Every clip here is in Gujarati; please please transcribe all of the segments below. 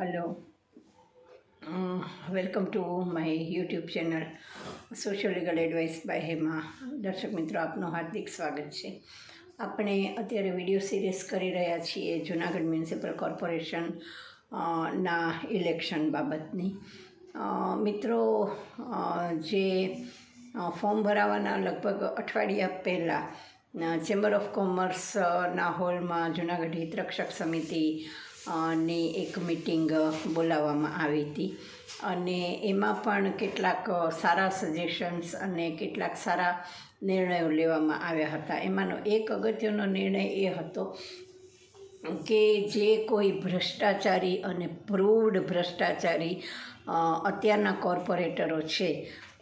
Hello welcome to my YouTube channel social legal advice by Hema દર્શક મિત્રો, આપનું હાર્દિક સ્વાગત છે. આપણે અત્યારે વીડિયો સિરીઝ કરી રહ્યા છીએ જુનાગઢ મ્યુનિસિપલ કોર્પોરેશન ના ઇલેક્શન બાબતની. મિત્રો જે ફોર્મ ભરાવાના લગભગ અઠવાડિયા પહેલાં ચેમ્બર ઓફ કોમર્સના હોલમાં જુનાગઢ હિતરક્ષક સમિતિ ની એક મિટિંગ બોલાવવામાં આવી હતી. અને એમાં પણ કેટલાક સારા સજેશન્સ અને કેટલાક સારા નિર્ણયો લેવામાં આવ્યા હતા. એમાંનો એક અગત્યનો નિર્ણય એ હતો કે જે કોઈ ભ્રષ્ટાચારી અને પ્રૂવડ ભ્રષ્ટાચારી અત્યારના કોર્પોરેટરો છે,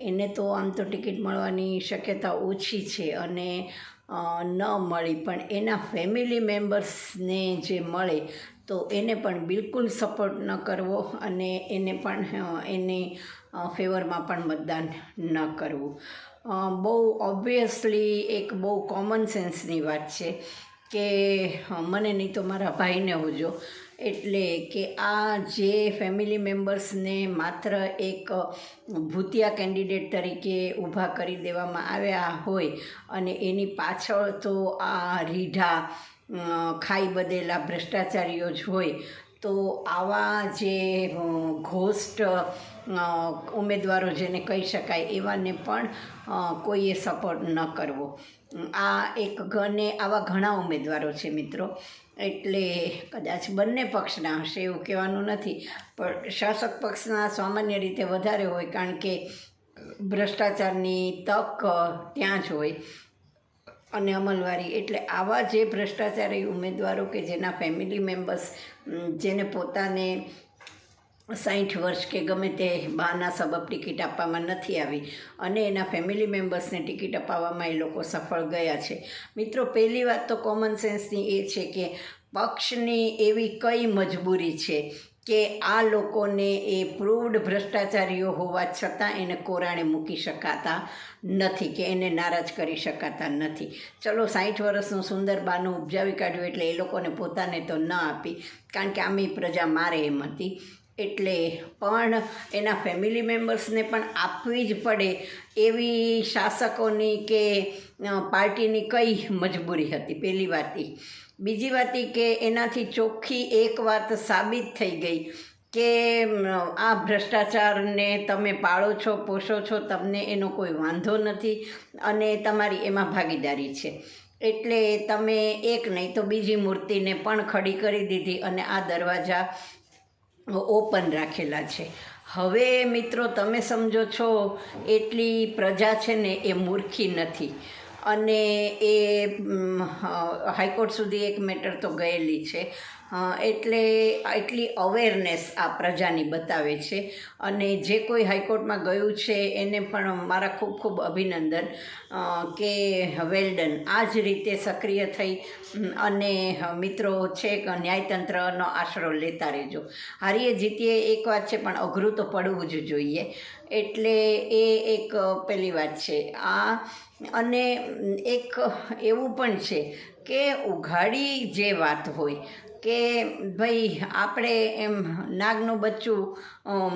એને તો આમ તો ટિકિટ મળવાની શક્યતા ઓછી છે અને ન મળી. પણ એના ફેમિલી મેમ્બર્સને જે મળે તો એને પણ બિલકુલ સપોર્ટ ન કરવો અને એને પણ એને ફેવરમાં પણ મતદાન ન કરવું. બહુ ઓબ્વિયસલી એક બહુ કોમન સેન્સની વાત છે કે મને નહીં તો મારા ભાઈને હોજો. એટલે કે આ જે ફેમિલી મેમ્બર્સને માત્ર એક ભૂતિયા કેન્ડિડેટ તરીકે ઊભા કરી દેવામાં આવ્યા હોય અને એની પાછળ તો આ રીઢા ખાઈ બધેલા ભ્રષ્ટાચારીઓ જ હોય, તો આવા જે ઘોસ્ટ ઉમેદવારો જેને કહી શકાય, એવાને પણ કોઈએ સપોર્ટ ન કરવો. આ એક ગને આવા ઘણા ઉમેદવારો છે મિત્રો. એટલે કદાચ બંને પક્ષના હશે એવું કહેવાનું નથી, પણ શાસક પક્ષના સામાન્ય રીતે વધારે હોય, કારણ કે ભ્રષ્ટાચારની તક ત્યાં જ હોય. અને અમલવારી. એટલે આવા જે ભ્રષ્ટાચારી ઉમેદવારો કે જેના ફેમિલી મેમ્બર્સ જેને પોતાને સાઠ વર્ષ કે ગમે તે બહાના સબબ ટિકિટ આપવામાં નથી આવી અને એના ફેમિલી મેમ્બર્સને ટિકિટ અપાવવામાં એ લોકો સફળ ગયા છે. મિત્રો, પહેલી વાત તો કોમન સેન્સની એ છે કે પક્ષની એવી કઈ મજબૂરી છે કે આ લોકોને એ પ્રૂવડ ભ્રષ્ટાચારીઓ હોવા છતાં એને કોરાણે મૂકી શકાતા નથી કે એને નારાજ કરી શકાતા નથી. ચલો સાઠ વર્ષનું સુંદર બાનું ઉપજાવી કાઢ્યું એટલે એ લોકોને પોતાને તો ન આપી. કારણ કે આમી પ્રજા મારે એમ હતી. એટલે પણ એના ફેમિલી મેમ્બર્સને પણ આપવી જ પડે એવી શાસકોની કે પાર્ટીની કઈ મજબૂરી હતી, પહેલી વાત બીજી વાત કે એનાથી ચોખ્ખી એક વાત સાબિત થઈ ગઈ કે આ ભ્રષ્ટાચારને તમે પાળો છો, પોષો છો, તમને એનો કોઈ વાંધો નથી અને તમારી એમાં ભાગીદારી છે. એટલે તમે એક નહીં તો બીજી મૂર્તિને પણ ખડી કરી દીધી અને આ દરવાજા ઓપન રાખેલા છે. હવે મિત્રો, તમે સમજો છો, એટલી પ્રજા છે ને એ મૂર્ખી નથી. અને એ હાઈકોર્ટ સુધી એક મેટર તો ગયેલી છે. એટલે એટલી અવેરનેસ આ પ્રજાની બતાવે છે. અને જે કોઈ હાઈકોર્ટમાં ગયું છે, એને પણ મારા ખૂબ ખૂબ અભિનંદન. કે વેલ્ડન આ જ રીતે સક્રિય થઈ અને મિત્રો છે ન્યાયતંત્રનો આશરો લેતા રહેજો. હારીએ જીતીએ એક વાત છે, પણ અઘરું તો પડવું જ જોઈએ. એટલે એ એક પેલી વાત છે. આ, અને એક એવું પણ છે કે ઉઘાડી જે વાત હોય કે ભાઈ આપણે એમ નાગનું બચ્ચું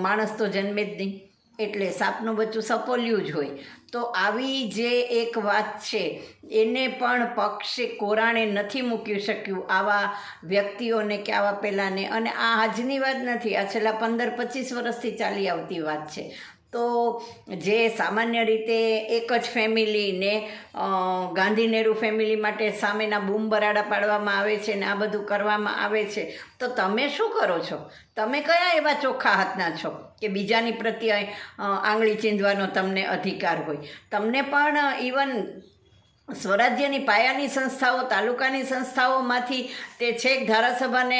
માણસ તો જન્મે જ નહીં, એટલે સાપનું બચ્ચું સપોલ્યું જ હોય. તો આવી જે એક વાત છે, એને પણ પક્ષે કોરાણે નથી મૂકી શક્યું આવા વ્યક્તિઓને કે આવા પહેલાંને અને આ આજની વાત નથી, આ છેલ્લા પંદર પચીસ વર્ષથી ચાલી આવતી વાત છે. તો જે સામાન્ય રીતે એક જ ફેમિલીને ગાંધી નહેરુ ફેમિલી માટે સામેના બૂમ બરાડા પાડવામાં આવે છે ને આ બધું કરવામાં આવે છે, તો તમે શું કરો છો? તમે કયા એવા ચોખ્ખા હાથના છો કે બીજાની પ્રત્યે આંગળી ચીંધવાનો તમને અધિકાર હોય? તમને પણ ઇવન સ્વરાજ્યની પાયાની સંસ્થાઓ, તાલુકાની સંસ્થાઓમાંથી તે છેક ધારાસભાને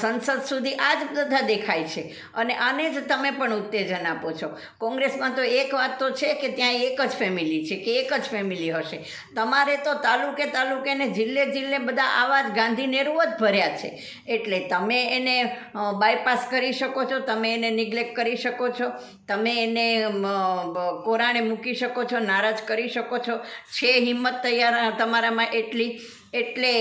સંસદ સુધી આ જ બધા દેખાય છે. અને આને જ તમે પણ ઉત્તેજન આપો છો. કોંગ્રેસમાં તો એક વાત તો છે કે ત્યાં એક જ ફેમિલી છે, કે એક જ ફેમિલી હશે. તમારે તો તાલુકે તાલુકે ને જિલ્લે જિલ્લે બધા આવા જ ગાંધી નહેરુઓ જ ભર્યા છે. એટલે તમે એને બાયપાસ કરી શકો છો, તમે એને નિગ્લેક્ટ કરી શકો છો, તમે એને કોરાણે મૂકી શકો છો, નારાજ કરી શકો છો. છે હિંમત તૈયાર તમારામાં એટલી, એટલે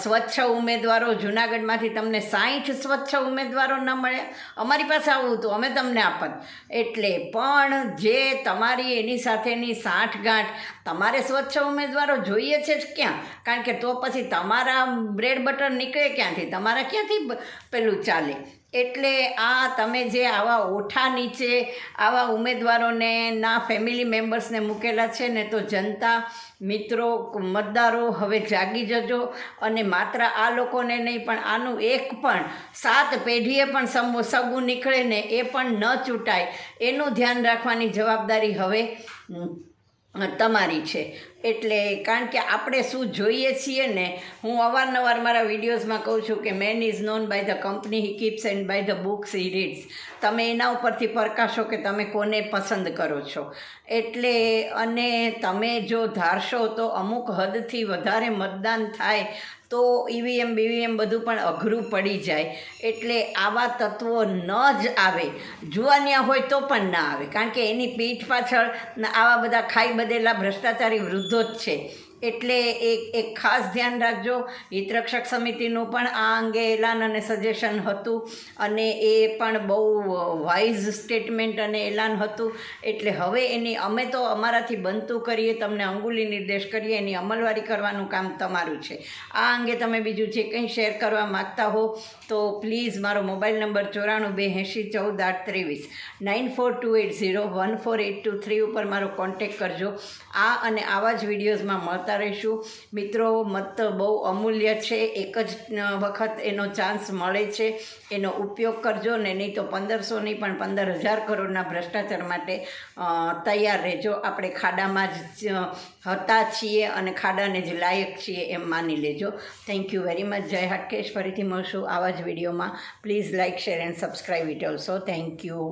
સ્વચ્છ ઉમેદવારો જુનાગઢમાંથી તમને સાઠ સ્વચ્છ ઉમેદવારો ન મળ્યા અમારી પાસે આવું હતું, અમે તમને આપત. એટલે પણ જે તમારી એની સાથેની સાંઠગાંઠ, તમારે સ્વચ્છ ઉમેદવારો જોઈએ છે જ ક્યાં? કારણ કે તો પછી તમારા બ્રેડ બટર નીકળે ક્યાંથી? તમારા ક્યાંથી પેલું ચાલે? એટલે આ તમે જે આવા ઓઠા નીચે આવા ઉમેદવારોને, ના ફેમિલી મેમ્બર્સને મૂકેલા છે ને તો જનતા, મિત્રો, મતદારો હવે જાગી જજો અને માત્ર આ લોકોને નહીં, પણ આનું એક પણ, સાત પેઢીએ પણ સમો સગું નીકળે ને એ પણ ન ચૂંટાય. એનું ધ્યાન રાખવાની જવાબદારી હવે તમારી છે. એટલે કારણ કે આપણે શું જોઈએ છીએ ને, હું અવારનવાર મારા વિડીયોઝમાં કહું છું કે man is known by the company he keeps and by the books he reads તમે એના ઉપરથી પરકાશો કે તમે કોને પસંદ કરો છો. એટલે અને તમે જો ધારશો તો અમુક હદથી વધારે મતદાન થાય તો ઈવીએમ બીવીએમ બધું પણ અઘરું પડી જાય. એટલે આવા તત્વો ન જ આવે. જુવાનિયા હોય તો પણ ના આવે. કારણ કે એની પીઠ પાછળ આવા બધા ખાઈ બધેલા ભ્રષ્ટાચારી વૃદ્ધો જ છે. એટલે એક એક ખાસ ધ્યાન રાખજો. હિતરક્ષક સમિતિનું પણ આ અંગે એલાન અને સજેશન હતું અને એ પણ બહુ વાઇઝ સ્ટેટમેન્ટ અને એલાન હતું. એટલે હવે એની અમે તો અમારાથી બનતું કરીએ, તમને અંગુલી નિર્દેશ કરીએ, એની અમલવારી કરવાનું કામ તમારું છે. આ અંગે તમે બીજું જે કંઈ શેર કરવા માગતા હો, તો પ્લીઝ મારો મોબાઈલ નંબર ચોરાણું બે એંશી ચૌદ આઠ ત્રેવીસ. Nine four two eight zero one four eight two three ઉપર મારો કોન્ટેક કરજો. આ અને આવા જ વિડીયોઝમાં મળતા રહીશું. મિત્રો, મત બહુ અમૂલ્ય છે. એક જ વખત એનો ચાન્સ મળે છે. એનો ઉપયોગ કરજો ને નહીં તો પંદરસો નહીં, પણ પંદર હજાર કરોડના ભ્રષ્ટાચાર માટે તૈયાર રહેજો. આપણે ખાડામાં જ હતા છીએ અને ખાડાને જ લાયક છીએ એમ માની લેજો. થેન્ક યુ વેરી મચ જય હાટકેશ. ફરીથી મળશું આવા જ વિડીયોમાં. Please like share and subscribe it also thank you